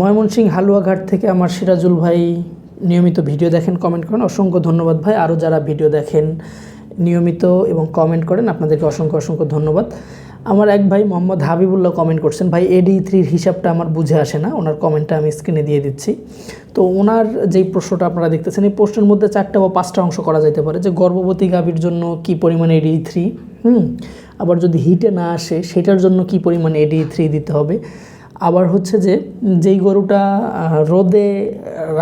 ময়মনসিংহ হালুয়াঘাট থেকে আমার সিরাজুল ভাই নিয়মিত ভিডিও দেখেন কমেন্ট করেন। অসংখ্য ধন্যবাদ ভাই। আরও যারা ভিডিও দেখেন, নিয়মিত এবং কমেন্ট করেন, আপনাদেরকে অসংখ্য অসংখ্য ধন্যবাদ। আমার এক ভাই মোহাম্মদ হাবিবুল্লাহ কমেন্ট করছেন, ভাই এডি থ্রির হিসাবটা আমার বুঝে আসে না। ওনার কমেন্টটা আমি স্ক্রিনে দিয়ে দিচ্ছি। তো ওনার যেই প্রশ্নটা আপনারা দেখতেছেন, এই প্রশ্নের মধ্যে চারটা বা পাঁচটা অংশ করা যেতে পারে, যে গর্ভবতী গাভীর জন্য কি পরিমাণে এডি থ্রি হুম? আবার যদি হিটে না আসে, সেটার জন্য কি পরিমাণে এডি থ্রি দিতে হবে? আবার হচ্ছে যে যেই গরুটা রোদে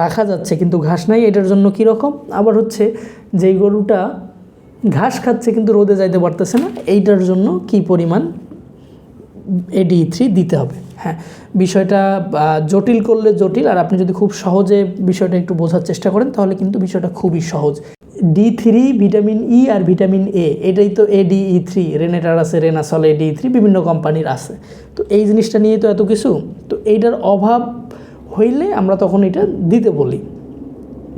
রাখা যাচ্ছে কিন্তু ঘাস নাই, এটার জন্য কী রকম? আবার হচ্ছে যেই গরুটা ঘাস খাচ্ছে কিন্তু রোদে যাইতে পারতেছে না, এইটার জন্য কি পরিমাণ এডি থ্রি দিতে হবে। হ্যাঁ বিষয়টা জটিল করলে জটিল, আর আপনি যদি খুব সহজে বিষয়টা একটু বোঝার চেষ্টা করেন, তাহলে কিন্তু বিষয়টা খুবই সহজ। ডি থ্রি ভিটামিন ই আর ভিটামিন এ এটাই তো এ ডি ই থ্রি রেনেটার আছে রেনাসল এ ডি থ্রি বিভিন্ন কোম্পানির আছে। তো এই জিনিসটা নিয়ে তো এত কিছু, তো এইটার অভাব হইলে আমরা তখন এটা দিতে বলি।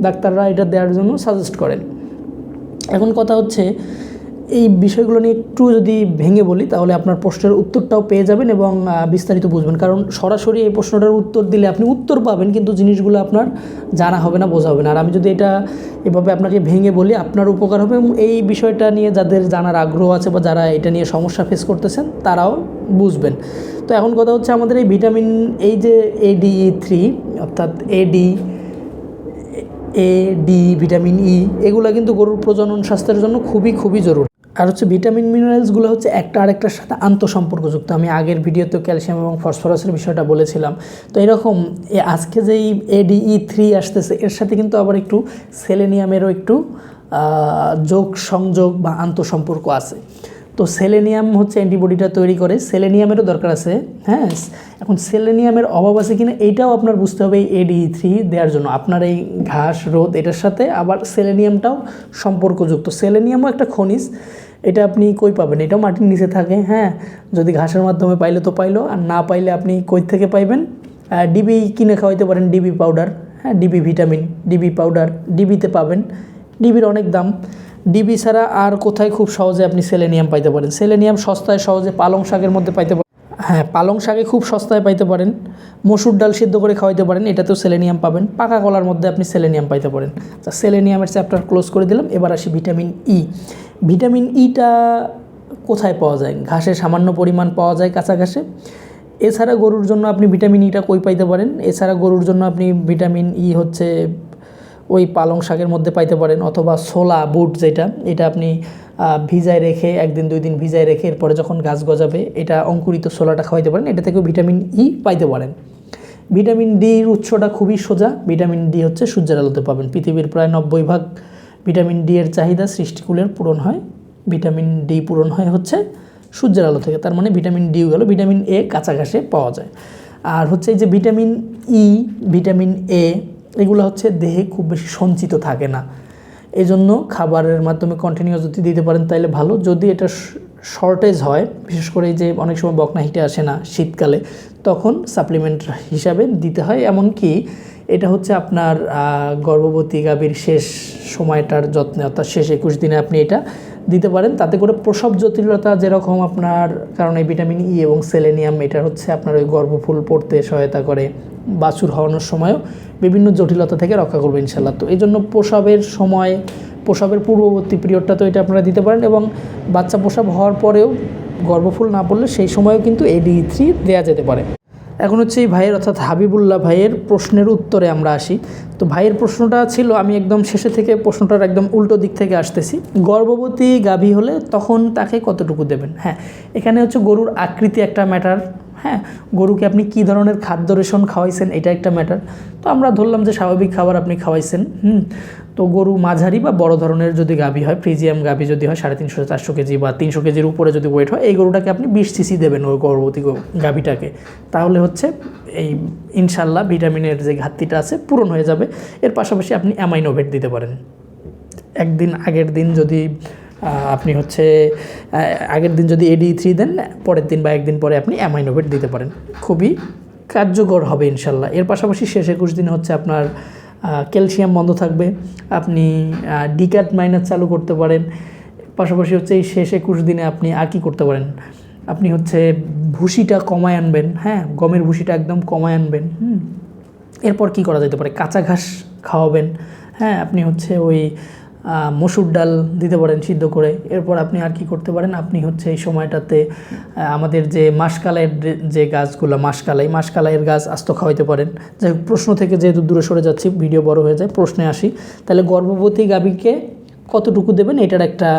ডাক্তাররা এটা দেওয়ার জন্য সাজেস্ট করেন। এখন কথা হচ্ছে এই বিষয়গুলো নিয়ে একটু যদি ভেঙে বলি, তাহলে আপনার প্রশ্নের উত্তরটাও পেয়ে যাবেন এবং বিস্তারিত বুঝবেন। কারণ সরাসরি এই প্রশ্নটার উত্তর দিলে আপনি উত্তর পাবেন, কিন্তু জিনিসগুলো আপনার জানা হবে না, বোঝা হবে না। আর আমি যদি এটা এভাবে আপনাকে ভেঙে বলি, আপনার উপকার হবে এবং এই বিষয়টা নিয়ে যাদের জানার আগ্রহ আছে বা যারা এটা নিয়ে সমস্যা ফেস করতেছেন, তারাও বুঝবেন। তো এখন কথা হচ্ছে আমাদের এই ভিটামিন এই যে এডিই থ্রি অর্থাৎ এডি এ ডি ভিটামিন ই এগুলো কিন্তু গরুর প্রজনন স্বাস্থ্যের জন্য খুবই খুবই জরুরি। আর হচ্ছে ভিটামিন মিনারেলসগুলো হচ্ছে একটা আরেকটার সাথে আন্তঃসম্পর্কযুক্ত। আমি আগের ভিডিওতে ক্যালসিয়াম এবং ফসফরাসের বিষয়টা বলেছিলাম। তো এরকম আজকে যেই এডিই থ্রি আসতেছে, এর সাথে কিন্তু আবার একটু সেলেনিয়ামেরও একটু যোগ সংযোগ বা আন্তঃসম্পর্ক আছে। তো সেলেনিয়াম হচ্ছে অ্যান্টিবডিটা তৈরি করে, সেলেনিয়ামেরও দরকার আছে হ্যাঁ? এখন সেলেনিয়ামের অভাব আছে কিনা, এইটাও আপনার বুঝতে হবে এডি থ্রি দেওয়ার জন্য। আপনার এই ঘাস, রোদ, এটার সাথে আবার সেলেনিয়ামটাও সম্পর্কযুক্ত। সেলেনিয়ামও একটা খনিজ এটা আপনি কই পাবেন? এটাও মাটির নিচে থাকে হ্যাঁ? যদি ঘাসের মাধ্যমে পাইলে তো পাইলো, আর না পাইলে আপনি কই থেকে পাইবেন? ডিবি কিনে খাওয়াইতে পারেন ডিবি পাউডার হ্যাঁ? ডিবি ভিটামিন ডিবি পাউডার ডিবিতে পাবেন। ডিবির অনেক দাম। ডিবি ছাড়া আর কোথায় খুব সহজে আপনি সেলেনিয়াম পাইতে পারেন? সেলেনিয়াম সস্তায় সহজে পালং শাকের মধ্যে পাইতে পারেন। হ্যাঁ পালং শাকে খুব সস্তায় পাইতে পারেন। মসুর ডাল সিদ্ধ করে খাওয়াইতে পারেন, এটাতেও সেলেনিয়াম পাবেন। পাকা কলার মধ্যে আপনি সেলেনিয়াম পাইতে পারেন। তা সেলেনিয়ামের চ্যাপ্টার ক্লোজ করে দিলাম, এবার আসি ভিটামিন ই ভিটামিন ইটা কোথায় পাওয়া যায়? ঘাসে সামান্য পরিমাণ পাওয়া যায় কাঁচা ঘাসে এছাড়া গরুর জন্য আপনি ভিটামিন ইটা কই পাইতে পারেন? এছাড়া গরুর জন্য আপনি ভিটামিন ই হচ্ছে ওই পালং শাকের মধ্যে পাইতে পারেন অথবা ছোলা, বুট যেটা। এটা আপনি ভিজায় রেখে, একদিন, দুই দিন ভিজায় রেখে এরপরে যখন গাছ গজাবে, এটা অঙ্কুরিত ছোলাটা খাওয়াইতে পারেন। এটা থেকেও ভিটামিন ই পাইতে পারেন। ভিটামিন ডির উৎসটা খুবই সোজা। ভিটামিন ডি হচ্ছে সূর্যের আলোতে পাবেন। পৃথিবীর প্রায় নব্বই ভাগ ভিটামিন ডি এর চাহিদা সৃষ্টিকুলের পূরণ হয়। ভিটামিন ডি পূরণ হয় হচ্ছে সূর্যের আলো থেকে। তার মানে ভিটামিন ডিও গেল, ভিটামিন এ কাঁচা ঘাসে পাওয়া যায়। আর হচ্ছে এই যে ভিটামিন ই, ভিটামিন এ, এগুলো হচ্ছে দেহে খুব বেশি সঞ্চিত থাকে না। এই জন্য খাবারের মাধ্যমে কন্টিনিউ যদি দিতে পারেন তাহলে ভালো। যদি এটা শর্টেজ হয়, বিশেষ করে যে অনেক সময় বকনা হিটে আসে না শীতকালে, তখন সাপ্লিমেন্ট হিসাবে দিতে হয়। এমনকি এটা হচ্ছে আপনার গর্ভবতী গাভীর শেষ সময়টার যত্নে, অর্থাৎ শেষ একুশ দিনে আপনি এটা দিতে পারেন। তাতে করে প্রসব জটিলতা যেরকম আপনার, কারণে ভিটামিন ই এবং সেলেনিয়াম, এটা হচ্ছে আপনার ওই গর্ভফুল পড়তে সহায়তা করে, বাছুর হওয়ানোর সময়ও বিভিন্ন জটিলতা থেকে রক্ষা করবে ইনশাল্লাহ তো এই জন্য প্রসবের সময়, প্রসবের পূর্ববর্তী পিরিয়ডটা তো এটা আপনারা দিতে পারেন এবং বাচ্চা প্রসব হওয়ার পরেও গর্ভফুল না পড়লে সেই সময়ও কিন্তু এডি থ্রি দেওয়া যেতে পারে। এখন হচ্ছে এই ভাইয়ের, অর্থাৎ হাবিবুল্লাহ ভাইয়ের প্রশ্নের উত্তরে আমরা আসি। তো ভাইয়ের প্রশ্নটা ছিল, আমি একদম শেষে থেকে প্রশ্নটার একদম উল্টো দিক থেকে আসতেছি। গর্ভবতী গাভী হলে তখন তাকে কতটুকু দেবেন? হ্যাঁ এখানে হচ্ছে গরুর আকৃতি একটা ম্যাটার হ্যাঁ গরুকে আপনি কী ধরনের খাদ্য রেশন খাওয়াইছেন এটা একটা ম্যাটার তো আমরা ধরলাম যে স্বাভাবিক খাবার আপনি খাওয়াইছেন, হুম। তো গরু মাঝারি বা বড় ধরনের যদি গাভী হয়, ফ্রিজিয়াম গাভী যদি হয়, সাড়ে তিনশো, চারশো কেজি বা তিনশো কেজির উপরে যদি ওয়েট হয়, এই গরুটাকে আপনি বিশ সিসি দেবেন ওই গর্ভবতী গাভীটাকে। তাহলে হচ্ছে এই ইনশাল্লাহ ভিটামিনের যে ঘাটতিটা আছে পূরণ হয়ে যাবে। এর পাশাপাশি আপনি অ্যামাইনোভেট দিতে পারেন। একদিন আগের দিন যদি আপনি হচ্ছে আগের দিন যদি এডি থ্রি দেন, পরের দিন বা একদিন পরে আপনি অ্যামাইনোভেট দিতে পারেন। খুবই কার্যকর হবে ইনশাল্লাহ। এর পাশাপাশি শেষ একুশ দিন হচ্ছে আপনার ক্যালসিয়াম বন্ধ থাকবে। আপনি ডিক্যাট মাইনাস চালু করতে পারেন। পাশাপাশি হচ্ছে এই শেষ একুশ দিনে আপনি আর কি করতে পারেন? আপনি হচ্ছে ভুসিটা কমায় আনবেন হ্যাঁ? গমের ভুসিটা একদম কমায় আনবেন, হুম? এরপর কি করা যেতে পারে? কাঁচা ঘাস খাওয়াবেন হ্যাঁ? আপনি হচ্ছে ওই মসুর ডাল দিতে পারেন সিদ্ধ করে। এরপর আপনি আর কি করতে পারেন? আপনি হচ্ছে এই সময়টাতে আমাদের যে মাসকালাইয়ের যে- গাছগুলো, মাসকালাই, মাসকালাইয়ের গাছ আস্ত খাওয়াইতে পারেন। যাই প্রশ্ন থেকে যেহেতু দূরে সরে যাচ্ছি, ভিডিও বড় হয়ে যায়, প্রশ্নে আসি। তাহলে গর্ভবতী গাভীকে কতটুকু দেবেন, এটার একটা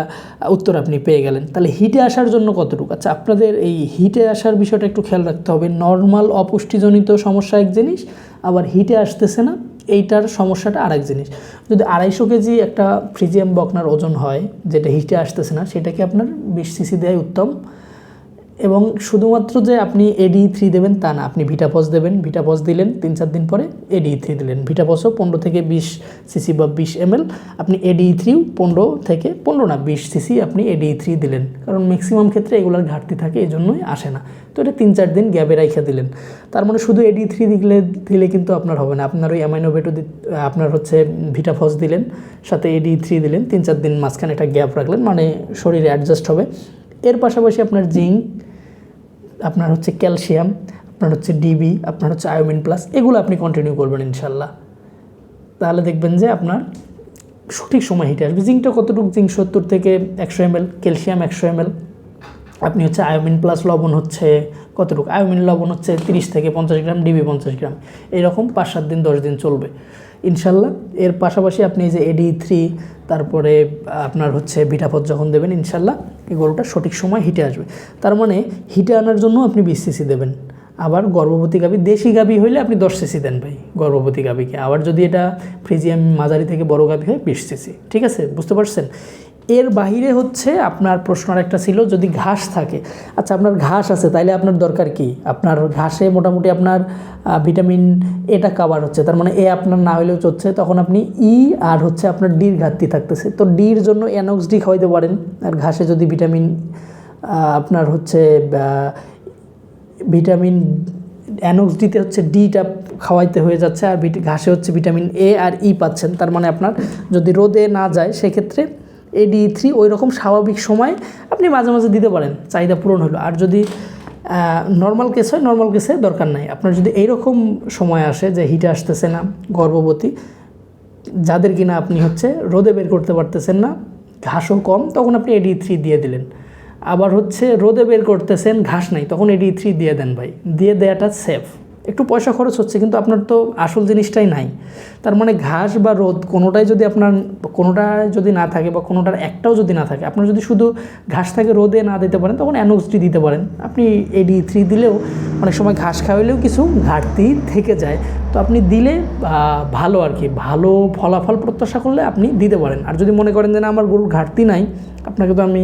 উত্তর আপনি পেয়ে গেলেন। তাহলে হিটে আসার জন্য কতটুকু? আচ্ছা আপনাদের এই হিটে আসার বিষয়টা একটু খেয়াল রাখতে হবে। নর্মাল অপুষ্টিজনিত সমস্যা এক জিনিস, আবার হিটে আসতেছে না, এইটার সমস্যাটা আরেক জিনিস। যদি আড়াইশো কেজি একটা ফ্রিজিয়াম বকনার ওজন হয়, যেটা হিটে আসতেছে না, সেটাকে আপনার বিশ সিসি দেয় উত্তম। এবং শুধুমাত্র যে আপনি এডি থ্রি দেবেন তা না, আপনি ভিটাপস দেবেন ভিটাপস দিলেন, তিন চার দিন পরে এডি থ্রি দিলেন। ভিটাপসও পনেরো থেকে বিশ সিসি বা বিশ এমএল আপনি এডি থ্রিও পনেরো থেকে পনেরো না, বিশ সিসি আপনি এডি থ্রি দিলেন। কারণ ম্যাক্সিমাম ক্ষেত্রে এগুলোর ঘাটতি থাকে এই জন্যই আসে না। তো এটা তিন চার দিন গ্যাপে রাইখা দিলেন। তার মানে শুধু এডি থ্রি দিলে দিলে কিন্তু আপনার হবে না। আপনার ওই অ্যামাইনোভেটো আপনার হচ্ছে ভিটাফস দিলেন, সাথে এডি থ্রি দিলেন, তিন চার দিন মাঝখানে একটা গ্যাপ রাখলেন মানে শরীরে অ্যাডজাস্ট হবে। এর পাশাপাশি আপনার জিঙ্ক আপনার হচ্ছে ক্যালসিয়াম, আপনার হচ্ছে ডিবি আপনার হচ্ছে আয়োমিন প্লাস এগুলো আপনি কন্টিনিউ করবেন ইনশাল্লাহ তাহলে দেখবেন যে আপনার সঠিক সময় হিটে আসবে। জিঙ্কটা কতটুকু? জিঙ্ক সত্তর থেকে একশো এমএল ক্যালসিয়াম একশো এমএল আপনি হচ্ছে আয়োমিন প্লাস লবণ হচ্ছে কতটুকু? আয়োমিন লবণ হচ্ছে তিরিশ থেকে পঞ্চাশ গ্রাম, ডিবি পঞ্চাশ গ্রাম। এরকম পাঁচ সাত দিন, দশ দিন চলবে। ইনশাল্লাহ, এর পাশাপাশি আপনি যে এডি থ্রি তারপরে আপনার হচ্ছে ভিটাপথ যখন দেবেন, ইনশাল্লাহ এই গরুটা সঠিক সময় হিটে আসবে। তার মানে হিটে আনার জন্য আপনি বিশ সিসি দেবেন। আবার গর্ভবতী গাভী, দেশি গাভী হইলে আপনি দশ সিসি দেন ভাই, গর্ভবতী গাভীকে। আবার যদি এটা ফ্রিজিয়াম মাঝারি থেকে বড় গাভী হয়, বিশ সিসি। ঠিক আছে? বুঝতে পারছেন? এর বাহিরে হচ্ছে আপনার প্রশ্ন একটা ছিল যদি ঘাস থাকে। আচ্ছা আপনার ঘাস আছে, তাইলে আপনার দরকার কি? আপনার ঘাসে মোটামুটি আপনার ভিটামিন এটা কাভার হচ্ছে। তার মানে এ আপনার না হলেও চলছে। তখন আপনি ই আর হচ্ছে আপনার ডির ঘাটতি থাকতেছে। তো ডির জন্য অ্যানক্স ডি খাওয়াইতে পারেন। আর ঘাসে যদি ভিটামিন আপনার হচ্ছে ভিটামিন অ্যানোক্স ডিতে হচ্ছে ডিটা খাওয়াইতে হয়ে যাচ্ছে। আর ঘাসে হচ্ছে ভিটামিন এ আর ই পাচ্ছেন। তার মানে আপনার যদি রোদে না যায়, সেক্ষেত্রে এডি থ্রি ওই রকম স্বাভাবিক সময় আপনি মাঝে মাঝে দিতে পারেন, চাহিদা পূরণ হলো। আর যদি নর্মাল কেস হয় নর্মাল কেসে দরকার নাই। আপনার যদি এইরকম সময় আসে যে হিটে আসতেছে না, গর্ভবতী, যাদের কিনা আপনি হচ্ছে রোদে বের করতে পারতেছেন না, ঘাসও কম, তখন আপনি এডি থ্রি দিয়ে দিলেন। আবার হচ্ছে রোদে বের করতেছেন, ঘাস নাই, তখন এডি থ্রি দিয়ে দেন ভাই। দিয়ে দেওয়াটা সেফ একটু পয়সা খরচ হচ্ছে, কিন্তু আপনার তো আসল জিনিসটাই নাই। তার মানে ঘাস বা রোদ কোনোটাই যদি আপনার কোনোটা যদি না থাকে বা কোনোটার একটাও যদি না থাকে, আপনার যদি শুধু ঘাস থাকে রোদে না দিতে পারেন, তখন অ্যানোক্সটি দিতে পারেন। আপনি এডি থ্রি দিলেও অনেক সময় ঘাস খাওয়াইলেও কিছু ঘাটতি থেকে যায়। তো আপনি দিলে ভালো আর কি, ভালো ফলাফল প্রত্যাশা করলে আপনি দিতে পারেন। আর যদি মনে করেন যে না, আমার গরুর ঘাটতি নাই, আপনাকে তো আমি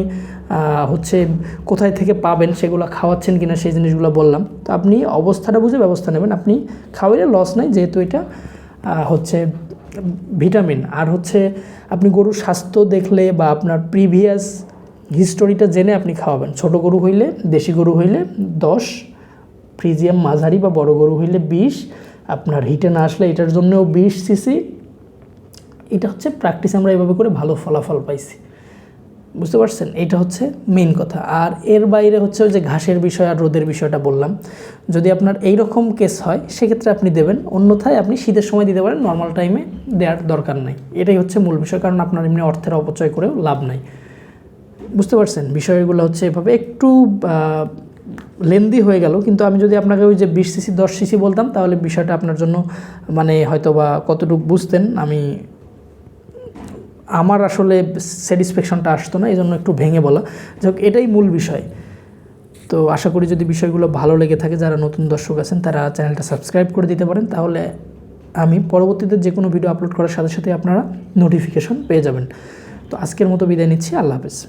হচ্ছে কোথায় থেকে পাবেন, সেগুলো খাওয়াচ্ছেন কিনা সেই জিনিসগুলো বললাম। তো আপনি অবস্থাটা বুঝে ব্যবস্থা নেবেন। আপনি খাওয়াইলে লস নাই, যেহেতু এটা হচ্ছে ভিটামিন আর হচ্ছে আপনি গরুর স্বাস্থ্য দেখলে বা আপনার প্রিভিয়াস হিস্টোরিটা জেনে আপনি খাওয়াবেন। ছোট গরু হইলে, দেশি গরু হইলে দশ ফ্রিজিয়াম মাঝারি বা বড় গরু হইলে বিশ, আপনার হিটে না আসলে এটার জন্যও বিশ সিসি এটা হচ্ছে প্র্যাকটিস আমরা এভাবে করে ভালো ফলাফল পাইছি। বুঝতে পারছেন? এটা হচ্ছে মেইন কথা। আর এর বাইরে হচ্ছে ওই যে ঘাসের বিষয় আর রোদের বিষয়টা বললাম। যদি আপনার এই রকম কেস হয়, সেক্ষেত্রে আপনি দেবেন। অন্যথায় আপনি শীতের সময় দিতে পারেন নর্মাল টাইমে দেওয়ার দরকার নাই। এটাই হচ্ছে মূল বিষয়, কারণ আপনার এমনি অর্থের অপচয় করেও লাভ নাই। বুঝতে পারছেন? বিষয়গুলো হচ্ছে এভাবে একটু লেন্দি হয়ে গেল। কিন্তু আমি যদি আপনাকে ওই যে বিশ সিসি দশ সিসি বলতাম, তাহলে বিষয়টা আপনার জন্য মানে হয়তো বা কতটুকু বুঝতেন, আমি আমার আসলে স্যাটিসফ্যাকশনটা আসতো না এই জন্য একটু ভেঙে বলা। যাই এটাই মূল বিষয়। তো আশা করি যদি বিষয়গুলো ভালো লেগে থাকে, যারা নতুন দর্শক আছেন, তারা চ্যানেলটা সাবস্ক্রাইব করে দিতে পারেন। তাহলে আমি পরবর্তীতে যে কোনো ভিডিও আপলোড করার সাথে সাথে আপনারা নোটিফিকেশন পেয়ে যাবেন। তো আজকের মতো বিদায় নিচ্ছি। আল্লাহ হাফেজ।